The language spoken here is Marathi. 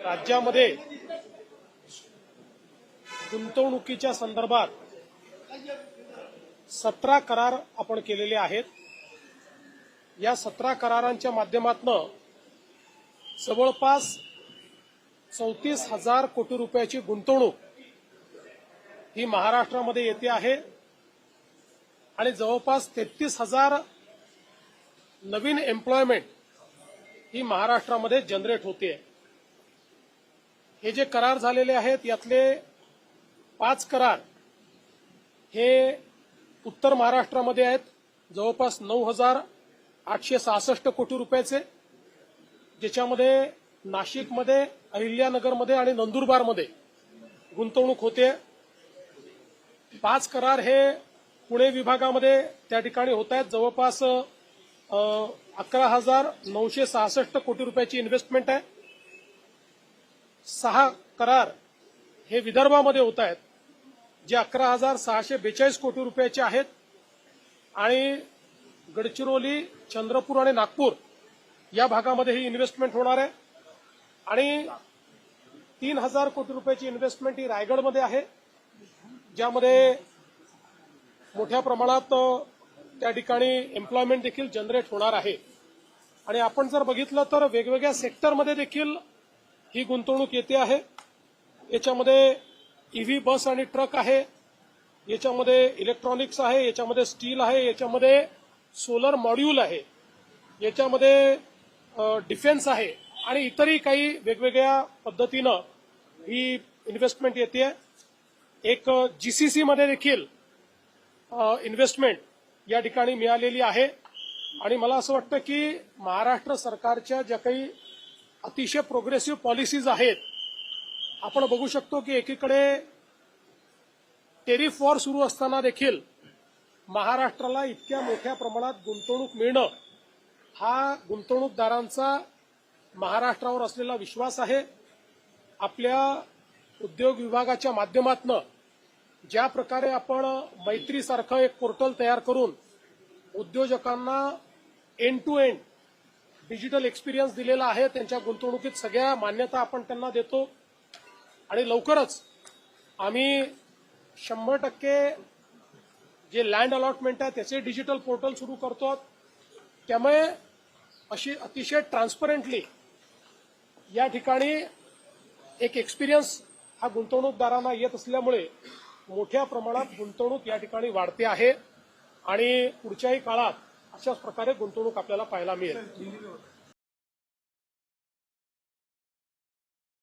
राज्यामध्ये गुंतवणुकीच्या संदर्भात सतरा करार आपण केलेले आहेत. या सतरा करारांच्या माध्यमातून जवळपास चौतीस हजार कोटी रुपयाची गुंतवणूक ही महाराष्ट्रामध्ये येते आहे आणि जवळपास तेहतीस हजार नवीन एम्प्लॉयमेंट ही महाराष्ट्रामध्ये जनरेट होते आहे. हे जे करार झालेले आहेत यातले पाच करार हे उत्तर महाराष्ट्रामध्ये आहेत. जवळपास नऊ हजार आठशे सहासष्ट कोटी रुपयाचे ज्याच्यामध्ये नाशिकमध्ये अहिल्यानगरमध्ये आणि नंदुरबारमध्ये गुंतवणूक होते. पाच करार हे पुणे विभागामध्ये त्या ठिकाणी होत आहेत. जवळपास अकरा हजार नऊशे सहासष्ट कोटी रुपयाची इन्व्हेस्टमेंट आहे. सहा करार हे विदर्भामध्ये होत आहेत जे अकरा हजार सहाशे बेचाळीस कोटी रुपयाचे आहेत. आणि गडचिरोली चंद्रपूर आणि नागपूर या भागामध्ये ही इन्व्हेस्टमेंट होणार आहे. आणि तीन हजार कोटी रुपयाची इन्व्हेस्टमेंट ही रायगडमध्ये आहे ज्यामध्ये मोठ्या प्रमाणात त्या ठिकाणी एम्प्लॉयमेंट देखील जनरेट होणार आहे. आणि आपण जर बघितलं तर वेगवेगळ्या सेक्टरमध्ये देखील ही गुंतवणूक येते आहे. याच्यामध्ये ईव्ही बस आणि ट्रक आहे. याच्यामध्ये इलेक्ट्रॉनिक्स आहे. याच्यामध्ये स्टील आहे. याच्यामध्ये सोलर मॉड्यूल आहे. याच्यामध्ये डिफेन्स आहे आणि इतरही काही वेगवेगळ्या पद्धतीनं ही इन्व्हेस्टमेंट येते. एक जीसीसी मध्ये देखील इन्व्हेस्टमेंट या ठिकाणी मिळालेली आहे. आणि मला असं वाटतं की महाराष्ट्र सरकारच्या ज्या काही अतिशय प्रोग्रेसिव्ह पॉलिसीज आहेत. आपण बघू शकतो की एकीकडे टेरिफ वॉर सुरू असताना देखील महाराष्ट्राला इतक्या मोठ्या प्रमाणात गुंतवणूक मिळणं हा गुंतवणूकदारांचा महाराष्ट्रावर असलेला विश्वास आहे. आपल्या उद्योग विभागाच्या माध्यमातनं ज्या प्रकारे आपण मैत्रीसारखं एक पोर्टल तयार करून उद्योजकांना end to end digital experience दिलेला आहे त्यांच्या गुंतवणुकीत सगळ्या मान्यता आपण त्यांना देतो. आणि लवकरच आम्ही शंभर टक्के जे लँड अलॉटमेंट आहे त्याचे डिजिटल पोर्टल सुरू करतो त्यामुळे अशी अतिशय ट्रान्सपरंटली या ठिकाणी एक एक्सपिरियन्स हा गुंतवणूकदारांना येत असल्यामुळे मोठ्या प्रमाणात गुंतवणूक या ठिकाणी वाढते आहे. आणि पुढच्याही काळात अशाच प्रकारे गुंतवणूक आपल्याला पाहायला मिळेल.